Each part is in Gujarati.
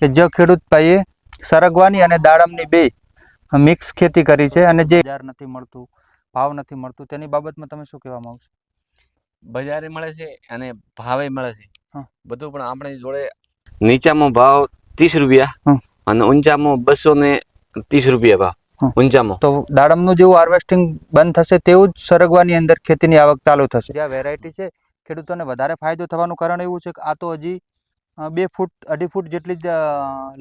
કે જે ખેડૂત ભાઈએ સરગવાની અને દાડમની બે મિક્સ ખેતી કરી છે અને જે બજાર નથી મળતું ભાવ નથી મળતું તેની બાબતમાં તમે શું કહેવા માંગશો બજારે મળે છે અને ભાવે મળે છે. બધું પણ આપણે જોડે નીચામાં ભાવ ત્રીસ રૂપિયા અને ઊંચામાં બસો ને ત્રીસ રૂપિયા ભાવ ઊંચામાં. તો દાડમનું જેવું હાર્વેસ્ટિંગ બંધ થશે તેવું જ સરગવાની અંદર ખેતીની આવક ચાલુ થશે. જે વેરાયટી છે ખેડૂતોને વધારે ફાયદો થવાનું કારણ એવું છે કે આ તો હજી બે ફૂટ અઢી ફૂટ જેટલી જ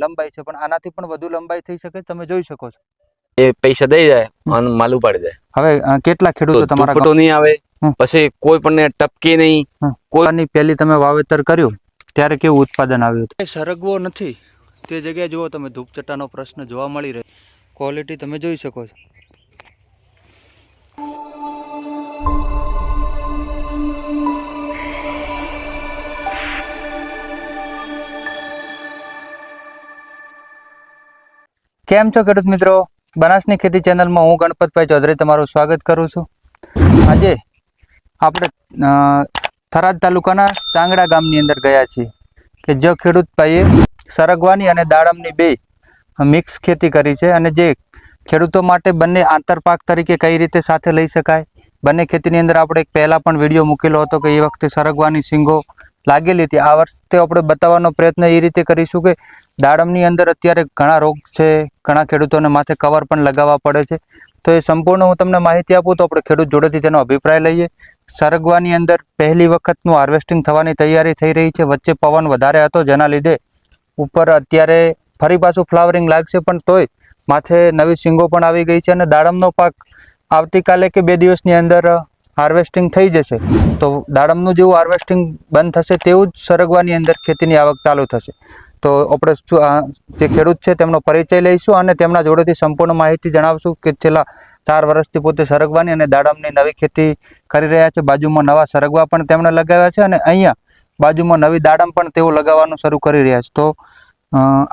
લંબાઈ છે પણ આનાથી પણ વધુ લંબાઈ થઈ શકે? તમે જોઈ શકો છો. એ પૈસા દઈ જાય. અને માલ ઉપાડી જાય હવે કેટલા ખેડૂતો તમારા ફોટો નહીં આવે પછી કોઈ પણ ને ટપકે નહીં. કોઈની પહેલી તમે વાવેતર કર્યું ત્યારે કેવું ઉત્પાદન આવ્યું હતું? સરગવો નથી. તે જગ્યાએ જુઓ તમે ધૂપચટાનો પ્રશ્ન જોવા મળી રહ્યો. ક્વોલિટી તમે જોઈ શકો છો. કેમ છો ખેડૂત મિત્રો? બનાસની ખેતી ચેનલમાં હું ગણપતભાઈ ચૌધરી તમારું સ્વાગત કરું છું. આજે આપણે થરાદ તાલુકાના ચાંગડા ગામની અંદર ગયા છીએ કે જે ખેડૂત ભાઈએ સરગવાની અને દાડમની બે મિક્સ ખેતી કરી છે અને જે ખેડૂતો માટે બંને આંતરપાક તરીકે કઈ રીતે સાથે લઈ શકાય? બંને ખેતીની અંદર આપણે એક પહેલાં પણ વીડિયો મૂકેલો હતો કે એ વખતે સરગવાની સિંગો લાગેલી હતી. આ વર્ષે આપણે બતાવવાનો પ્રયત્ન એ રીતે કરીશું કે દાડમની અંદર અત્યારે ઘણા રોગ છે, ઘણા ખેડૂતોને માથે કવર પણ લગાવવા પડે છે. તો એ સંપૂર્ણ હું તમને માહિતી આપું તો આપણે ખેડૂત જોડેથી તેનો અભિપ્રાય લઈએ. સરગવાની અંદર પહેલી વખતનું હાર્વેસ્ટિંગ થવાની તૈયારી થઈ રહી છે. વચ્ચે પવન વધારે હતો જેના લીધે ઉપર અત્યારે ફરી પાછું ફ્લાવરિંગ લાગશે પણ તોય માથે નવી સિંગો પણ આવી ગઈ છે અને દાડમનો પાક આવતીકાલે કે બે દિવસની અંદર હાર્વેસ્ટિંગ થઈ જશે, તો દાડમનું જેવું હાર્વેસ્ટિંગ બંધ થશે તેવું જ સરગવાની અંદર ખેતીની આવક ચાલુ થશે. તો આપણે જે ખેડૂત છે તેમનો પરિચય લઈશું અને તેમના જોડેથી સંપૂર્ણ માહિતી જણાવશું કે છેલ્લા ચાર વર્ષથી પોતે સરગવાની અને દાડમની નવી ખેતી કરી રહ્યા છે. બાજુમાં નવા સરગવા પણ તેમણે લગાવ્યા છે અને અહીંયા બાજુમાં નવી દાડમ પણ તેઓ લગાવવાનું શરૂ કરી રહ્યા છે. તો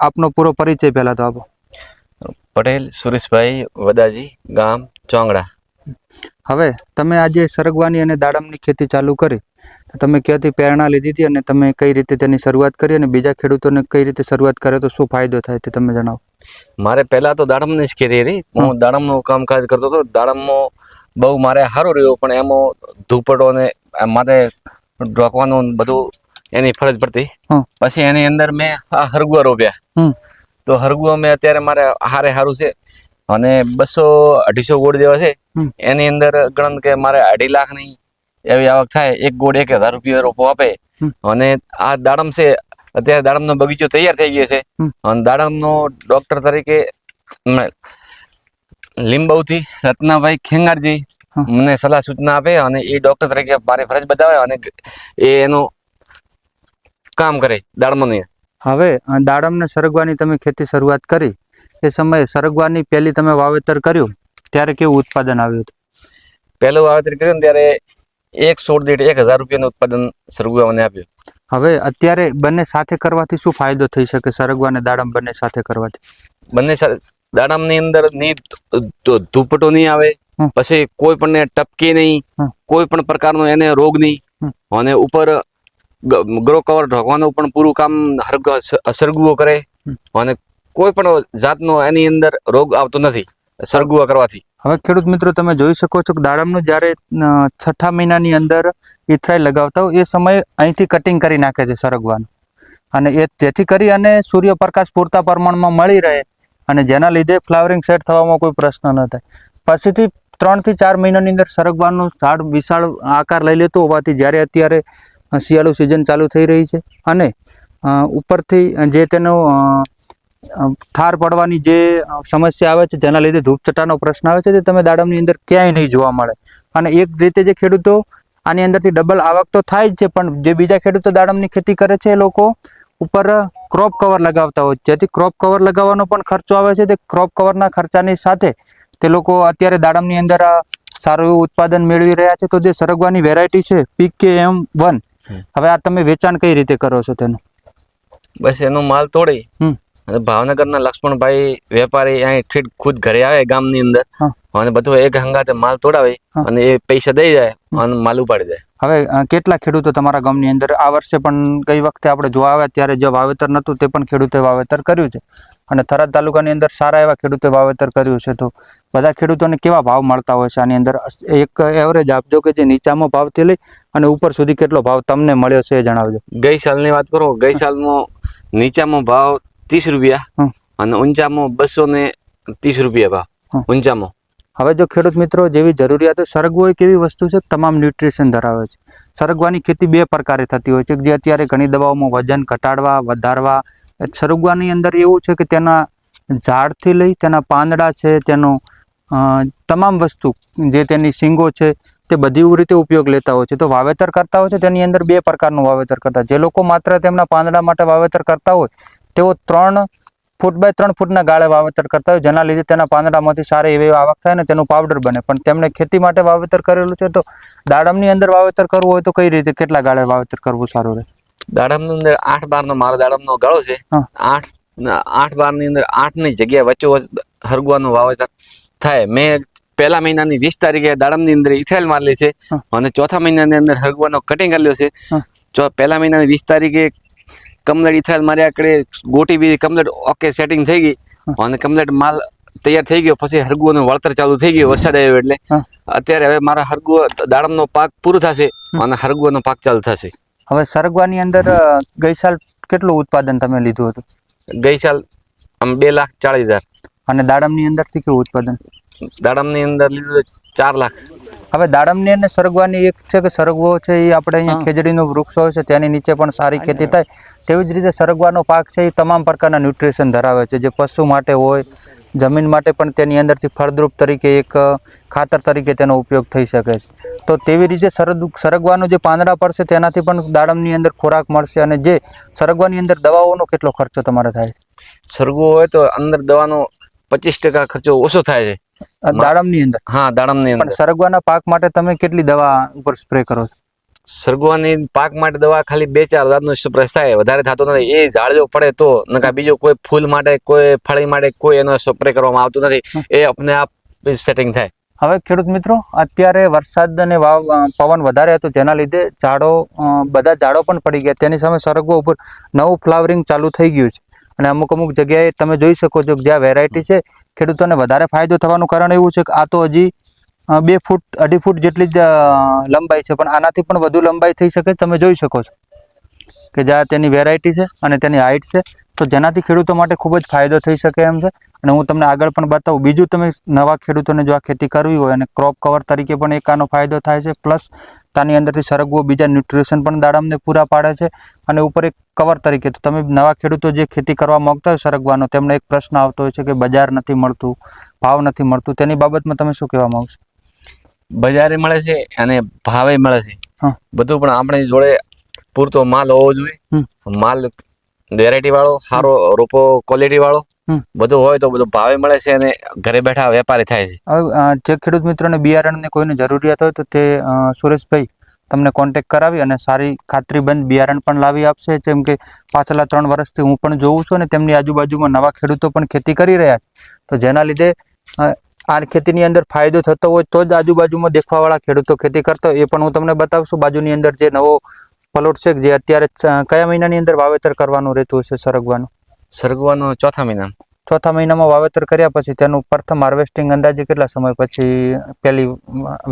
આપનો પૂરો પરિચય પહેલાં તો આપો. પટેલ સુરેશભાઈ વદાજી ગામ ચોંગડા. હવે તમે આજે સરગવાની અને દાડમની ખેતી ચાલુ કરી. તો તમે ક્યાંથી પ્રેરણા લીધી હતી અને તમે કઈ રીતે તેની શરૂઆત કરી અને બીજા ખેડૂતોને કઈ રીતે શરૂઆત કરે તો શું ફાયદો થાય તે તમે જણાવો. મારે પહેલા તો દાડમની જ ખેતી હતી. હું દાડમનું કામકાજ કરતો હતો. દાડમમાં બહુ મારે સારું રહ્યું પણ એમાં ધૂપડો ને માથે ઢોકવાનું બધું એની ફરજ પડતી. પછી એની અંદર મેં આ હરગુઆ રોપ્યા. તો હરગુઆ મેં અત્યારે મારે હારે સારું છે. અને બસો અઢીસો ગોળ જેવા છે. એની અંદર ગણન કે મારે અઢી લાખની એવી આવક થાય એક ગોળ એક હજાર રૂપિયા રોપો આપે. અને આ દાડમ છે અત્યારે દાડમનો બગીચો તૈયાર થઈ ગયો છે. અને અને દાડમનો ડોક્ટર તરીકે લીંબવથી રત્નાભાઈ ખેંગારજી મને સલાહ સૂચના આપે અને એ ડોક્ટર તરીકે મારે ફરજ બતાવે અને એ એનું કામ કરે દાડમની. હવે દાડમને સરગવાની તમે ખેતી શરૂઆત કરી. એ સમયે સરગવાની પહેલી તમે વાવેતર કર્યું ત્યારે કેવું ઉત્પાદન આવ્યું હતું? પહેલું વાવેતર કર્યું ત્યારે એક સોળ દીઠ એક હજાર રૂપિયાનું ઉત્પાદન સરગવાને આપ્યું. હવે અત્યારે બંને સાથે કરવાથી શું ફાયદો થઈ શકે? સરગવા અને દાડમ બંને સાથે કરવાથી? બંને દાડમની અંદરની ધૂપટો નહીં આવે. પછી કોઈ પણ ટપકી નહીં. કોઈ પણ પ્રકારનો એને રોગ નહીં. અને ઉપર ગ્રો કવર ઢોકવાનું પણ પૂરું કામ સરગુઓ કરે. અને કોઈ પણ જાતનો એની અંદર રોગ આવતો નથી સરગવો કરવાથી. હવે ખેડૂત મિત્રો તમે જોઈ શકો છો કે દાડમનું જ્યારે છઠ્ઠા મહિનાની અંદર ઈથરાઈ લગાવતા હોય એ સમયે અહીંથી કટિંગ કરી નાખે છે સરગવાનું. અને એ જેથી કરી અને સૂર્યપ્રકાશ પૂરતા પ્રમાણમાં મળી રહે અને જેના લીધે ફ્લાવરિંગ સેટ થવામાં કોઈ પ્રશ્ન ન થાય. પછીથી ત્રણથી ચાર મહિનાની અંદર સરગવાનું ઝાડ વિશાળ આકાર લઈ લેતું હોવાથી જ્યારે અત્યારે શિયાળુ સિઝન ચાલુ થઈ રહી છે અને ઉપરથી જે તેનો ઠાર પડવાની જે સમસ્યા આવે છે જેના લીધે ધૂપચટાનો પ્રશ્ન આવે છે તે તમે દાડમની અંદર ક્યાંય નહીં જોવા મળે અને એક રીતે જે ખેડૂતો આની અંદરથી ડબલ આવક તો થાય જ છે, પણ જે બીજા ખેડૂતો દાડમની ખેતી કરે છે એ લોકો ઉપર ક્રોપ કવર લગાવતા હોય. જેથી ક્રોપ કવર લગાવવાનો પણ ખર્ચો આવે છે, તે ક્રોપ કવરના ખર્ચાની સાથે તે લોકો અત્યારે દાડમની અંદર સારું એવું ઉત્પાદન મેળવી રહ્યા છે તો જે સરગવાની વેરાયટી છે પીકે એમ વન. હવે આ તમે વેચાણ કઈ રીતે કરો છો તેનું? બસ એનો માલ તોડી. ભાવનગરના લક્ષ્મણભાઈ વેપારી અહીં ઠીક ખુદ ઘરે આવે ગામની અંદર. અને બધું એક હંગાતે માલ તોડાવે અને એ પૈસા દઈ જાય અને માલ ઉપાડી જાય હવે કેટલા ખેડૂતો તમારા ગામની અંદર આ વર્ષે પણ ગઈ વખતે આપણે જોવા આવ્યા ત્યારે જે વાવેતર નહોતું તે પણ ખેડૂતે વાવેતર કર્યું છે. અને થરાદ તાલુકાની અંદર સારા એવા ખેડૂતે વાવેતર કર્યું છે તો બધા ખેડૂતોને કેવા ભાવ મળતા હોય છે? આની અંદર એક એવરેજ આપજો કે જે નીચામાં ભાવથી લઈ અને ઉપર સુધી કેટલો ભાવ તમને મળ્યો છે એ જણાવજો. ગઈ સાલની વાત કરો ગઈ સાલમાં નીચામાં ભાવ ત્રીસ રૂપિયા અને ઊંચામાં બસો ને ત્રીસ રૂપિયા ભાવ. ઊંચામાં. હવે જો ખેડૂત મિત્રો જેવી જરૂરિયાતો સરગવો એક એવી વસ્તુ છે, તમામ ન્યુટ્રિશન ધરાવે છે. સરગવાની ખેતી બે પ્રકારે થતી હોય છે જે અત્યારે ઘણી દવાઓમાં વજન ઘટાડવા, વધારવા સરગવાની અંદર એવું છે કે તેના ઝાડથી લઈ તેના પાંદડા છે, તેનો તમામ વસ્તુ જે તેની શીંગો છે, તે બધી રીતે ઉપયોગ લેતા હોય છે. તો વાવેતર કરતા હોય છે, તેની અંદર બે પ્રકારનું વાવેતર કરતા જે લોકો માત્ર તેમના પાંદડા માટે વાવેતર કરતા હોય, તેઓ ત્રણ ફૂટ બાય ત્રણ ફૂટના ગાળે વાવેતર કરતા હોય જેના લીધે તેના પાંદડામાંથી સારી એવી આવક થાય ને તેનું પાવડર બને. પણ તેમણે ખેતી માટે વાવેતર કરેલું છે તો દાડમની અંદર વાવેતર કરવું હોય તો કઈ રીતે કેટલા ગાળે વાવેતર કરવું સારું રહે? દાડમની અંદર આઠ બાર નો મારો દાડમનો ગાળો છે. આઠ આઠ બારની અંદર આઠની જગ્યાએ વચ્ચોવચ હરગવાનું વાવેતર થાય. મેં પહેલા મહિનાની વીસ તારીખે દાડમની અંદર ઇથેલ મારેલી છે અને ચોથા મહિનાની અંદર હરગવાનો કટિંગ કરેલો છે. જો પહેલા મહિનાની વીસ તારીખે કમલેટ ઇથેલ માર્યા આકડે ગોટી બી કમલેટ ઓકે સેટિંગ થઈ ગઈ. અને કમલેટ માલ તૈયાર થઈ ગયો. પછી હરગુઓનું વળતર ચાલુ થઈ ગયું વરસાદ આવ્યો એટલે. અત્યારે હવે મારા હરગુઓ દાડમનો પાક પૂરો થશે અને હરગુઓનો પાક ચાલુ થશે. હવે સરગવાની અંદર ગઈ સાલ કેટલું ઉત્પાદન તમે લીધું હતું? ગઈ સાલ આમ બે લાખ ચાળીસ હજાર. અને દાડમની અંદરથી કેવું ઉત્પાદન? દાડમની અંદર લીધું ચાર લાખ. હવે દાડમની અને સરગવાની એક છે કે સરગવો છે એ આપણે અહીંયા. ખેજડીનો વૃક્ષ હોય છે તેની નીચે પણ સારી ખેતી થાય. તેવી જ રીતે સરગવાનો પાક છે એ તમામ પ્રકારના ન્યુટ્રિશન ધરાવે છે. જે પશુ માટે હોય જમીન માટે પણ તેની અંદરથી ફળદ્રુપ તરીકે એક ખાતર તરીકે તેનો ઉપયોગ થઈ શકે છે. તો તેવી રીતે સરદ સરગવાનું જે પાંદડા પડશે તેનાથી પણ દાડમની અંદર ખોરાક મળશે અને જે સરગવાની અંદર દવાઓનો કેટલો ખર્ચો તમારે થાય? સરગવો હોય તો અંદર દવાનો પચીસ ટકા ખર્ચો ઓછો થાય છે. દાડમની અંદર. હા દાડમની અંદર. સરગવાના પાક માટે તમે કેટલી દવા ઉપર સ્પ્રે કરો છો? સરગવાની પાક માટે દવા ખાલી બે ચાર હજારનો સ્પ્રે થાય વધારે થતો નથી. એ ઝાડ જો પડે તો નકા બીજો કોઈ ફૂલ માટે કોઈ ફળી માટે કોઈ એનો સ્પ્રે કરવામાં આવતું નથી. એ અપને આપ સેટિંગ થાય. હવે ખેડૂત મિત્રો અત્યારે વરસાદ અને વાવ પવન વધારે હતો જેના લીધે ઝાડો બધા ઝાડો પણ પડી ગયા. તેની સામે સરગવો ઉપર નવું ફ્લાવરિંગ ચાલુ થઈ ગયું છે. અને અમુક અમુક જગ્યાએ તમે જોઈ શકો છો કે જ્યાં વેરાયટી છે, ખેડૂતોને વધારે ફાયદો થવાનું કારણ એવું છે કે આ તો હજી બે ફૂટ, અઢી ફૂટ જેટલી જ લંબાઈ છે, પણ આનાથી પણ વધુ લંબાઈ થઈ શકે તમે જોઈ શકો છો કે જ્યાં તેની વેરાયટી છે અને તેની હાઇટ છે, તો જેનાથી ખેડૂતો માટે ખૂબ જ ફાયદો થઈ શકે એમ છે. અને હું તમને આગળ પણ બતાવું બીજું તમે નવા ખેડૂતોને જો આ ખેતી કરવી હોય અને ક્રોપ કવર તરીકે પણ એક આનો ફાયદો થાય છે પ્લસ તાની અંદરથી સરગવો બીજા ન્યુટ્રિશન પણ દાડમને પૂરા પાડે છે અને ઉપર એક કવર તરીકે તો તમે નવા ખેડૂતો જે ખેતી કરવા માગતા હોય સરગવાનો તેમને એક પ્રશ્ન આવતો હોય છે કે બજાર નથી મળતું ભાવ નથી મળતું તેની બાબતમાં તમે શું કહેવા માગશો બજારે મળે છે અને ભાવે મળે છે. બધું પણ આપણે જોડે પૂરતો માલ હોવો જોઈએ. માલ વેરાયટી વાળો સારો રોપો ક્વોલિટી વાળો. બધું હોય તો બધું ભાવે મળે છે અને ઘરે બેઠા વેપારી થાય છે. હવે જે ખેડૂત મિત્રોને બિયારણની કોઈને જરૂરિયાત હોય તો તે સુરેશભાઈ તમને કોન્ટેક્ટ કરાવી અને સારી ખાતરીબંધ બિયારણ પણ લાવી આપશે. જેમ કે પાછલા ત્રણ વર્ષથી હું પણ જોઉં છું અને તેમની આજુબાજુમાં નવા ખેડૂતો પણ ખેતી કરી રહ્યા છે. તો જેના લીધે આ ખેતીની અંદર ફાયદો થતો હોય તો જ આજુબાજુમાં દેખવાવાળા ખેડૂતો ખેતી કરતા હોય. એ પણ હું તમને બતાવશું. બાજુની અંદર જે નવો પ્લોટ છે જે અત્યારે કયા મહિનાની અંદર વાવેતર કરવાનું રહેતું હશે સરગવાનું? સરગવાનો ચોથા મહિના. ચોથા મહિનામાં વાવેતર કર્યા પછી તેનું પ્રથમ હાર્વેસ્ટિંગ અંદાજે કેટલા સમય પછી પહેલી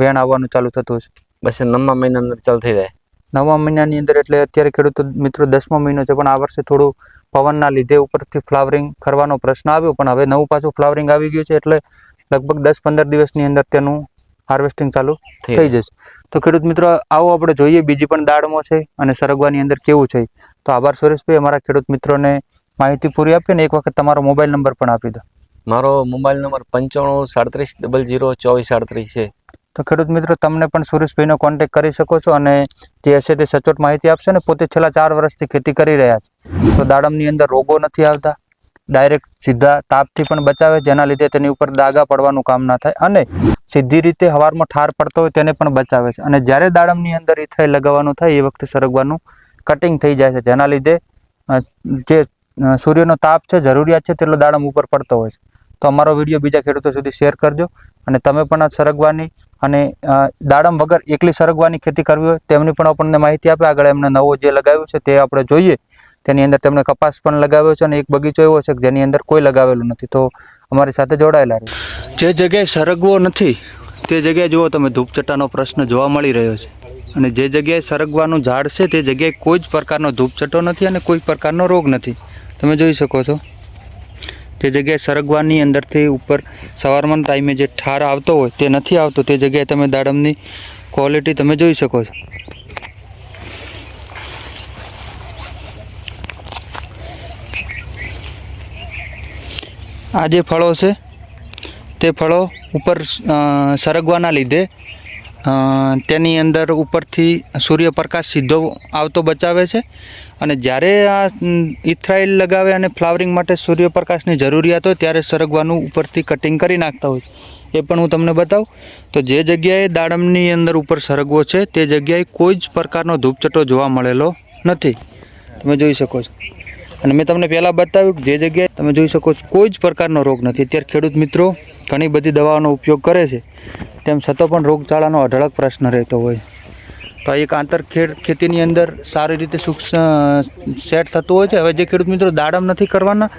વેણ આવવાનું ચાલુ થતું હશે? બસ નવમા મહિના અંદર ચાલુ થઈ જાય. નવમા મહિનાની અંદર એટલે અત્યારે ખેડૂતો મિત્રો દસમો મહિનો છે પણ આ વર્ષે થોડું પવનના લીધે ઉપરથી ફ્લાવરિંગ કરવાનો પ્રશ્ન આવ્યો પણ હવે નવું પાછું ફ્લાવરિંગ આવી ગયું છે એટલે લગભગ દસ પંદર દિવસની અંદર તેનું હાર્વેસ્ટિંગ ચાલુ થઈ થઈ જશે. તો ખેડૂત મિત્રો આવો આપણે જોઈએ બીજી પણ દાડમો છે અને સરગવાની અંદર કેવું છે. તો આભાર સુરેશભાઈ અમારા ખેડૂત મિત્રોને માહિતી પૂરી આપીને એક વખત તમારો મોબાઈલ નંબર પણ આપી દો. મારો મોબાઈલ નંબર પંચાણું સાડત્રીસ ડબલ જીરો ચોવીસ સાડત્રીસ છે. તો ખેડૂત મિત્રો તમને પણ સુરેશભાઈનો કોન્ટેક કરી શકો છો અને જે હશે તે સચોટ માહિતી આપશે ને પોતે છેલ્લા ચાર વર્ષથી ખેતી કરી રહ્યા છે. તો દાડમની અંદર રોગો નથી આવતા ડાયરેક્ટ સીધા તાપથી પણ બચાવે જેના લીધે તેની ઉપર દાગા પડવાનું કામ ના થાય અને સીધી રીતે હવારમાં ઠાર પડતો હોય તેને પણ બચાવે છે. અને જ્યારે દાડમની અંદર ઇથરાઇલ લગાવવાનું થાય એ વખતે સરગવાનું કટિંગ થઈ જાય છે જેના લીધે જે સૂર્યનો તાપ છે, જરૂરિયાત છે, તેટલો દાડમ ઉપર પડતો હોય છે. તો અમારો વીડિયો બીજા ખેડૂતો સુધી શેર કરજો અને તમે પણ આ સરગવાની અને દાડમ વગર એકલી સરગવાની ખેતી કરવી હોય, તેમની પણ આપણને માહિતી આપે. આગળ એમને નવો જે લગાવ્યું છે, તે આપણે જોઈએ. તેની અંદર તેમણે કપાસ પણ લગાવ્યો છે અને એક બગીચો એવો છે કે જેની અંદર કોઈ લગાવેલું નથી. તો અમારી સાથે જોડાયેલા રહે. જે જગ્યાએ સરગવો નથી, તે જગ્યાએ જુઓ તમે, ધૂપચટ્ટાનો પ્રશ્ન જોવા મળી રહ્યો છે. અને જે જગ્યાએ સરગવાનું ઝાડ છે, તે જગ્યાએ કોઈ જ પ્રકારનો ધૂપચટ્ટો નથી અને કોઈ પ્રકારનો રોગ નથી. તમે જોઈ શકો છો તે જગ્યાએ સરગવાની અંદરથી ઉપર સવારમાં ટાઈમે જે ઠાર આવતો હોય તે નથી આવતો, તે જગ્યાએ તમે દાડમની ક્વોલિટી તમે જોઈ શકો છો. આ જે ફળો છે તે ફળો ઉપર સરગવાના લીધે તેની અંદર ઉપરથી સૂર્યપ્રકાશ સીધો આવતો બચાવે છે અને જ્યારે આ ઇથરાઇલ લગાવે અને ફ્લાવરિંગ માટે સૂર્યપ્રકાશની જરૂરિયાત હોય ત્યારે સરગવાનું ઉપરથી કટિંગ કરી નાખતા હોય એ પણ હું તમને બતાવું. તો જે જગ્યાએ દાડમની અંદર ઉપર સરગવો છે, તે જગ્યાએ કોઈ જ પ્રકારનો ધૂપચટો જોવા મળેલો નથી. તમે જોઈ શકો છો. અને મેં તમને પહેલાં બતાવ્યું કે જે જગ્યાએ તમે જોઈ શકો છો કોઈ જ પ્રકારનો રોગ નથી. અત્યારે ખેડૂત મિત્રો ઘણી બધી દવાઓનો ઉપયોગ કરે છે. તેમ છતાં પણ રોગચાળાનો અઢળક પ્રશ્ન રહેતો હોય. તો એક આંતર ખેડ, ખેતીની અંદર સારી રીતે સૂક્ષ્મ સેટ થતું હોય છે. હવે જે ખેડૂત મિત્રો દાડમ નથી કરવાના,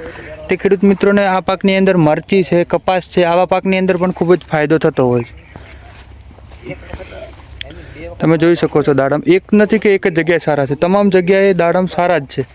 તે ખેડૂત મિત્રોને આ પાકની અંદર મરચી છે, કપાસ છે, આવા પાકની અંદર પણ ખૂબ જ ફાયદો થતો હોય છે. તમે જોઈ શકો છો દાડમ. એક નથી કે એક જ જગ્યાએ સારા છે. તમામ જગ્યાએ દાડમ સારા જ છે.